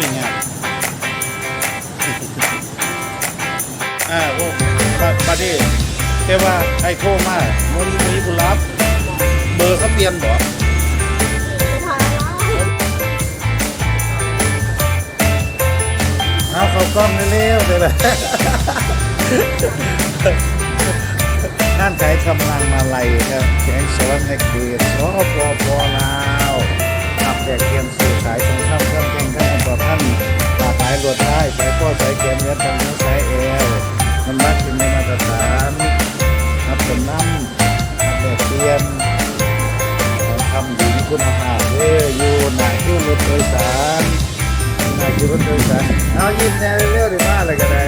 ไมีงานอ่าโอ้บาบาดนี้แต่ว่าไอ้โทรมาโมนีมีผู้รับ เบอร์เขาเปลี่ยนบ่เอาเขากล้องเร็วๆเลยละงานขายกำลังมาไลัยครับแข่งสอนในเขตสปปลา สายข้อสายเกมเนื้อทางนี้สายเอวมันมัดเป็นในมาตรฐานนับเป็นน้ำนับแบบเตียมของทำดีมีคุณภาพเด้ออยู่หน้าคิวรถโดยสารหน้าคิวรถโดยสารเอายิ้มแน่เร็วๆดีมากเลยก็ได้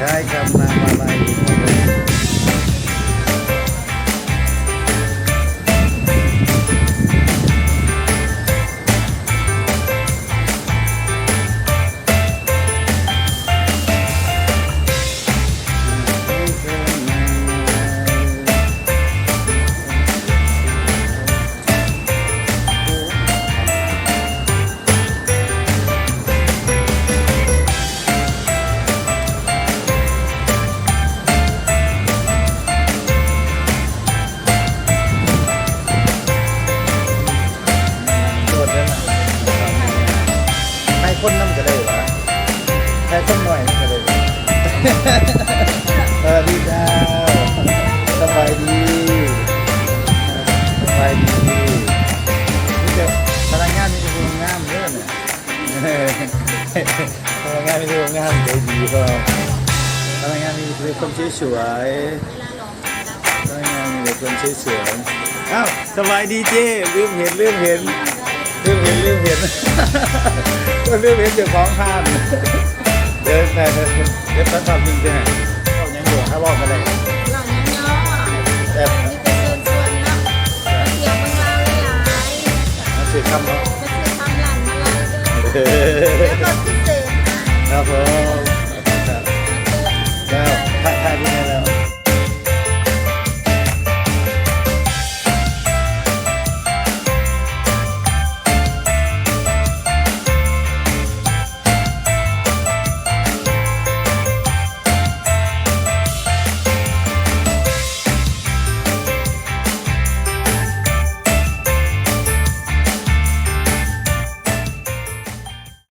ห้า สวัสดีจ้าสบายดีสบายดีนี่จะพนักงานนี่จะดูงามเด้อเนี่ยพนักงานนี่ดูงามใจดีก็พนักงานนี่คือคนสวยพนักงานนี่เป็นคนสวยอ้าวสบายดีเจ้ลืมเห็นลืมเห็นลืมเห็นลืมเห็นก็ลืมเห็นเจ้าของห้าน เดินไปเดินเดินตั้งความจริงใช่ไหมเรายังอยู่ถ้าบอกกันเลยหล่อยังย่อแต่นี่เป็นเชิญชวนเนาะเที่ยเมืองลาวหลายมันสื่อคำเนาะๆก็คือทำหลันมาเลยเด้อแล้วก็พิเศษครับผม